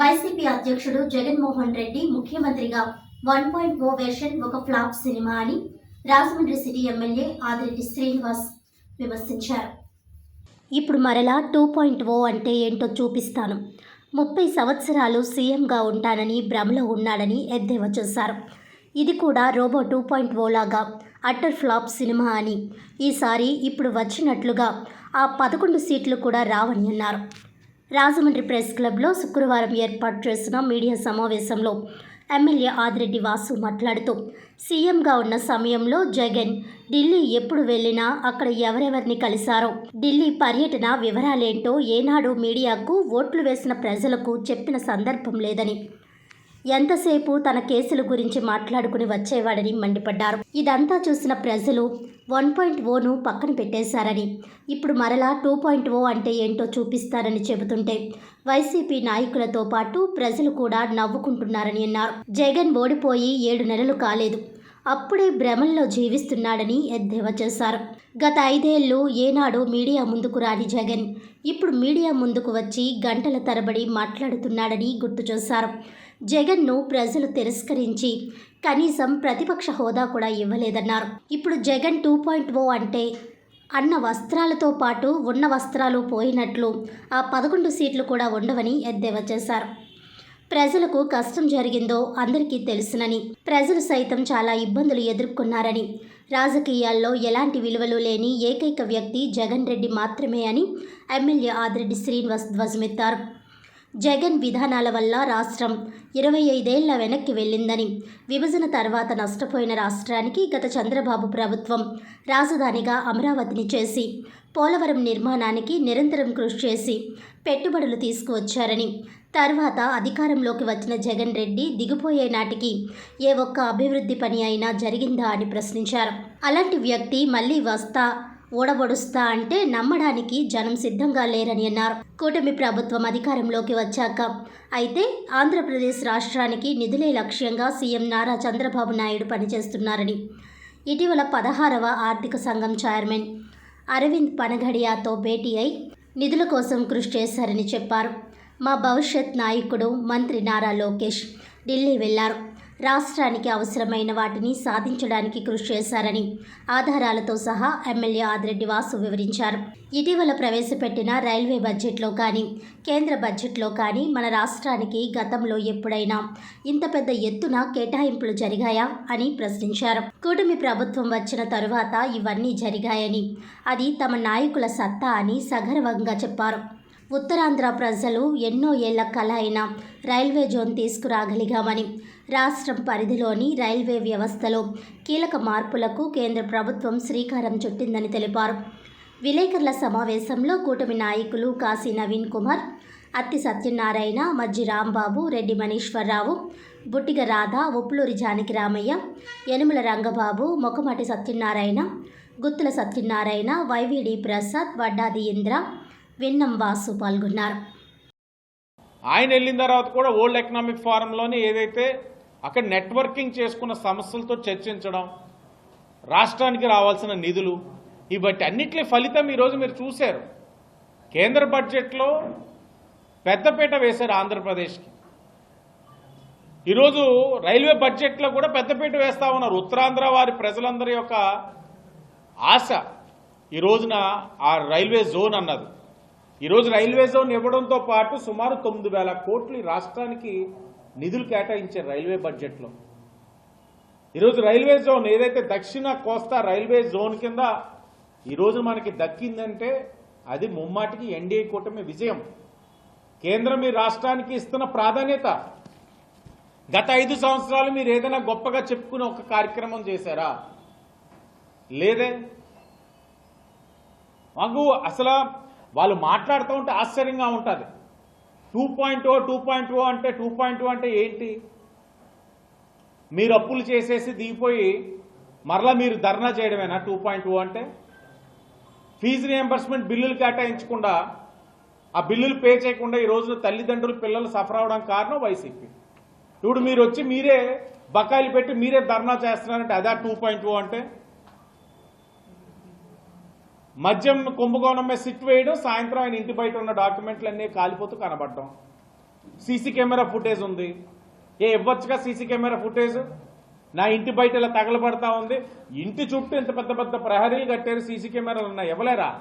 YCP అధ్యక్షుడు జగన్మోహన్ రెడ్డి ముఖ్యమంత్రిగా one point O version ఒక ఫ్లాప్ సినిమా అని రాజమండ్రి సిటీ ఎమ్మెల్యే ఆదిరెడ్డి శ్రీనివాస్ విమర్శించారు. ఇప్పుడు మరలా టూ పాయింట్ ఓ అంటే ఏంటో చూపిస్తాను. ముప్పై సంవత్సరాలు సీఎంగా ఉంటానని భ్రమలో ఉన్నాడని ఎద్దేవా చేశారు. ఇది కూడా రోబో టూ పాయింట్ ఓ లాగా అట్టర్ ఫ్లాప్ సినిమా అని. ఈసారి ఇప్పుడు వచ్చినట్లుగా ఆ పదకొండు సీట్లు కూడా రావని అన్నారు. రాజమండ్రి ప్రెస్ క్లబ్లో శుక్రవారం ఏర్పాటు చేసిన మీడియా సమావేశంలో ఎమ్మెల్యే ఆదిరెడ్డి వాసు మాట్లాడుతూ సీఎంగా ఉన్న సమయంలో జగన్ ఢిల్లీ ఎప్పుడు వెళ్ళినా అక్కడ ఎవరెవరిని కలిశారో ఢిల్లీ పర్యటన వివరాలేంటో ఏనాడు మీడియాకు ఓట్లు వేసిన ప్రజలకు చెప్పిన సందర్భం లేదని ఎంతసేపు తన కేసుల గురించి మాట్లాడుకుని వచ్చేవాడని మండిపడ్డారు. ఇదంతా చూసిన ప్రజలు వన్ పాయింట్ ఓను పక్కన పెట్టేశారని ఇప్పుడు మరలా టూ పాయింట్ ఓ అంటే ఏంటో చూపిస్తారని చెబుతుంటే వైసీపీ నాయకులతో పాటు ప్రజలు కూడా నవ్వుకుంటున్నారని అన్నారు. జగన్ ఓడిపోయి ఏడు నెలలు కాలేదు. అప్పుడే భ్రమల్లో జీవిస్తున్నాడని ఎద్దేవా చేశారు. గత ఐదేళ్ళు ఏనాడు మీడియా ముందుకు రాని జగన్. ఇప్పుడు మీడియా ముందుకు వచ్చి గంటల తరబడి మాట్లాడుతున్నాడని గుర్తు చేశారు. జగన్ను ప్రజలు తిరస్కరించి కనీసం ప్రతిపక్ష హోదా కూడా ఇవ్వలేదన్నారు. ఇప్పుడు జగన్ టూ పాయింట్ ఓ అంటే అన్న వస్త్రాలతో పాటు ఉన్న వస్త్రాలు పోయినట్లు ఆ పదకొండు సీట్లు కూడా ఉండవని ఎద్దేవా చేశారు. ప్రజలకు కష్టం జరిగిందో అందరికీ తెలుసునని ప్రజలు సైతం చాలా ఇబ్బందులు ఎదుర్కొన్నారని రాజకీయాల్లో ఎలాంటి విలువలు లేని ఏకైక వ్యక్తి జగన్ రెడ్డి మాత్రమే అని ఎమ్మెల్యే ఆదిరెడ్డి శ్రీనివాస్ ధ్వజమెత్తారు. జగన్ విధానాల వల్ల రాష్ట్రం ఇరవై ఐదేళ్ళ వెనక్కి వెళ్ళిందని. విభజన తర్వాత నష్టపోయిన రాష్ట్రానికి గత చంద్రబాబు ప్రభుత్వం రాజధానిగా అమరావతిని చేసి పోలవరం నిర్మాణానికి నిరంతరం కృషి చేసి పెట్టుబడులు తీసుకువచ్చారని. తర్వాత అధికారంలోకి వచ్చిన జగన్ రెడ్డి దిగిపోయే నాటికి ఏ ఒక్క అభివృద్ధి పని అయినా జరిగిందా అని ప్రశ్నించారు. అలాంటి వ్యక్తి మళ్ళీ వస్తా ఓడబొడుస్తా అంటే నమ్మడానికి జనం సిద్ధంగా లేరని అన్నారు. కూటమి ప్రభుత్వం అధికారంలోకి వచ్చాక అయితే ఆంధ్రప్రదేశ్ రాష్ట్రానికి నిధులే లక్ష్యంగా సీఎం నారా చంద్రబాబు నాయుడు పనిచేస్తున్నారని. ఇటీవల పదహారవ ఆర్థిక సంఘం చైర్మన్ అరవింద్ పనగడియాతో భేటీ అయి నిధుల కోసం కృషి చేశారని చెప్పారు. మా భవిష్యత్ నాయకుడు మంత్రి నారా లోకేష్ ఢిల్లీ వెళ్ళారు. రాష్ట్రానికి అవసరమైన వాటిని సాధించడానికి కృషి చేశారని ఆధారాలతో సహా ఎమ్మెల్యే ఆదిరెడ్డి వాసు వివరించారు. ఇటీవల ప్రవేశపెట్టిన రైల్వే బడ్జెట్లో కానీ కేంద్ర బడ్జెట్లో కానీ మన రాష్ట్రానికి గతంలో ఎప్పుడైనా ఇంత పెద్ద ఎత్తున కేటాయింపులు జరిగాయా అని ప్రశ్నించారు. కూటమి ప్రభుత్వం వచ్చిన తరువాత ఇవన్నీ జరిగాయని అది తమ నాయకుల సత్తా అని సగర్వంగా చెప్పారు. ఉత్తరాంధ్ర ప్రజలు ఎన్నో ఏళ్ళ కళ అయిన రైల్వే జోన్ తీసుకురాగలిగామని రాష్ట్రం పరిధిలోని రైల్వే వ్యవస్థలో కీలక మార్పులకు కేంద్ర ప్రభుత్వం శ్రీకారం చుట్టిందని తెలిపారు. విలేకరుల సమావేశంలో కూటమి నాయకులు కాశీ నవీన్ కుమార్ అత్తి సత్యనారాయణ మజ్జి రాంబాబు రెడ్డి మనీశ్వరరావు బుట్టిగ రాధ ఉప్పులూరి జానకి రామయ్య యనుమల రంగబాబు మొకమటి సత్యనారాయణ గుత్తుల సత్యనారాయణ వైవిడి ప్రసాద్ వడ్డాది ఇంద్ర వెన్నం వాసు పాల్గొన్నారు. ఆయన వెళ్ళిన తర్వాత కూడా ఓల్డ్ ఎకనామిక్ ఫారంలోనే ఏదైతే అక్కడ నెట్వర్కింగ్ చేసుకున్న సమస్యలతో చర్చించడం రాష్ట్రానికి రావాల్సిన నిధులు ఇవట్టి అన్నిటి ఫలితం ఈరోజు మీరు చూశారు. కేంద్ర బడ్జెట్లో పెద్దపీట వేశారు ఆంధ్రప్రదేశ్కి. ఈరోజు రైల్వే బడ్జెట్లో కూడా పెద్దపీట వేస్తా ఉన్నారు. ఉత్తరాంధ్ర వారి ప్రజలందరి యొక్క ఆశ ఈ రోజున ఆ రైల్వే జోన్ అన్నది. ఈరోజు రైల్వే జోన్ ఇవ్వడంతో పాటు సుమారు తొమ్మిది వేల కోట్లు రాష్ట్రానికి నిధులు కేటాయించారు రైల్వే బడ్జెట్లో. ఈరోజు రైల్వే జోన్ ఏదైతే దక్షిణ కోస్తా రైల్వే జోన్ కింద ఈరోజు మనకి దక్కిందంటే అది ముమ్మాటికి ఎన్డీఏ కూటమి విజయం. కేంద్రం ఈ రాష్ట్రానికి ఇస్తున్న ప్రాధాన్యత. గత ఐదు సంవత్సరాలు మీరు ఏదైనా గొప్పగా చెప్పుకునే ఒక కార్యక్రమం చేశారా? లేదే? మాకు అసలు వాళ్ళు మాట్లాడుతూ ఉంటే ఆశ్చర్యంగా ఉంటుంది. Two point O two point O అంటే టూ పాయింట్ ఓ అంటే ఏంటి? మీరు అప్పులు చేసేసి దిగిపోయి మరలా మీరు ధర్నా చేయడమేనా టూ పాయింట్ ఓ అంటే? ఫీజు రియంబర్స్మెంట్ బిల్లులు కేటాయించకుండా ఆ బిల్లులు పే చేయకుండా ఈ రోజు తల్లిదండ్రులు పిల్లలు సఫర్ అవడానికి కారణం వైసీపీ. ఇప్పుడు మీరు వచ్చి మీరే బకాయిలు పెట్టి మీరే ధర్నా చేస్తున్నారంటే అదా టూ పాయింట్ ఓ అంటే? మద్యం కుంభకోణం మీద సిట్ వేయడం సాయంత్రం ఆయన ఇంటి బయట ఉన్న డాక్యుమెంట్లు అన్నీ కాలిపోతూ కనబడటం సీసీ కెమెరా ఫుటేజ్ ఉంది. ఏ ఇవ్వచ్చుగా సీసీ కెమెరా ఫుటేజ్? నా ఇంటి బయట ఇలా తగలబడతా ఉంది. ఇంటి చుట్టూ ఇంత పెద్ద పెద్ద ప్రహరీలు కట్టారు సీసీ కెమెరాలు ఉన్నాయి. ఇవ్వలేరా?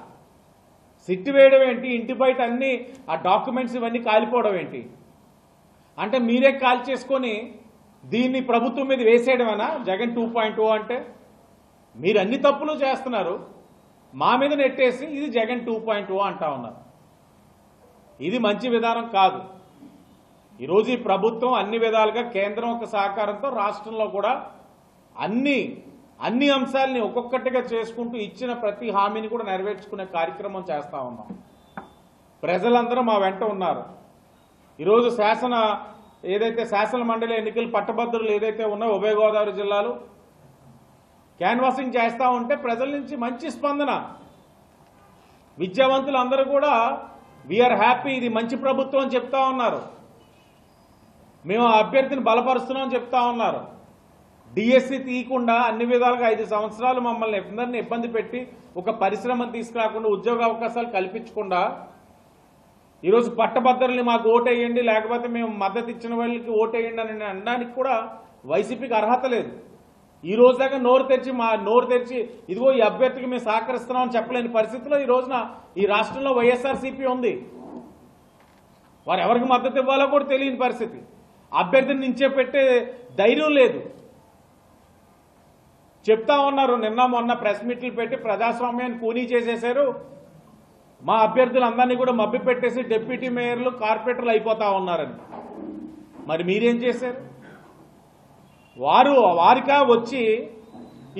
సిట్ వేయడం ఏంటి? ఇంటి బయట అన్ని ఆ డాక్యుమెంట్స్ ఇవన్నీ కాలిపోవడం ఏంటి? అంటే మీరే కాల్ చేసుకొని దీన్ని ప్రభుత్వం మీద వేసేయడమేనా? జగన్ టూ పాయింట్ అంటే? మీరు అన్ని తప్పులు చేస్తున్నారు. మా మీద నెట్టేసి ఇది జగన్ టూ పాయింట్ ఓ అంటా ఉన్నారు. ఇది మంచి విధానం కాదు. ఈరోజు ఈ ప్రభుత్వం అన్ని విధాలుగా కేంద్రం ఒక సహకారంతో రాష్ట్రంలో కూడా అన్ని అన్ని అంశాలని ఒక్కొక్కటిగా చేసుకుంటూ ఇచ్చిన ప్రతి హామీని కూడా నెరవేర్చుకునే కార్యక్రమం చేస్తా ఉన్నాం. ప్రజలందరూ మా వెంట ఉన్నారు. ఈరోజు శాసన ఏదైతే శాసన మండలి ఎన్నికలు పట్టభద్రులు ఏదైతే ఉన్నాయో ఉభయ గోదావరి జిల్లాలో క్యాన్వాసింగ్ చేస్తూ ఉంటే ప్రజల నుంచి మంచి స్పందన. విద్యావంతులు అందరూ కూడా వీఆర్ హ్యాపీ ఇది మంచి ప్రభుత్వం అని చెప్తా ఉన్నారు. మేము ఆ అభ్యర్థిని బలపరుస్తున్నాం అని చెప్తా ఉన్నారు. డిఎస్సి తీయకుండా అన్ని విధాలుగా ఐదు సంవత్సరాలు మమ్మల్ని అందరినీ ఇబ్బంది పెట్టి ఒక పరిశ్రమను తీసుకురాకుండా ఉద్యోగ అవకాశాలు కల్పించకుండా ఈరోజు పట్టభద్రుల్ని మాకు ఓటేయండి లేకపోతే మేము మద్దతు ఇచ్చిన వాళ్ళకి ఓటేయండి అని అనడానికి కూడా వైసీపీకి అర్హత లేదు. ఈ రోజు దాకా నోరు తెరిచి మా నోరు తెరిచి ఇదిగో ఈ అభ్యర్థికి మేము సహకరిస్తున్నామని చెప్పలేని పరిస్థితిలో ఈ రోజున ఈ రాష్ట్రంలో వైఎస్ఆర్సీపీ ఉంది. వారు ఎవరికి మద్దతు ఇవ్వాలో కూడా తెలియని పరిస్థితి. అభ్యర్థిని నించే పెట్టే ధైర్యం లేదు. చెప్తా ఉన్నారు నిన్న మొన్న ప్రెస్ మీట్లు పెట్టి ప్రజాస్వామ్యాన్ని కూనీ చేసేశారు. మా అభ్యర్థులందరినీ కూడా మబ్బి పెట్టేసి డిప్యూటీ మేయర్లు కార్పొరేటర్లు అయిపోతా ఉన్నారని. మరి మీరేం చేశారు? వారు వారికా వచ్చి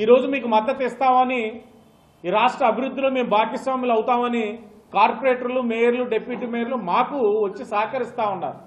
ఈరోజు మీకు మద్దతు ఇస్తామని ఈ రాష్ట్ర అభివృద్ధిలో మేము భాగస్వాములు అవుతామని కార్పొరేటర్లు మేయర్లు డిప్యూటీ మేయర్లు మాకు వచ్చి సహకరిస్తూ ఉన్నారు.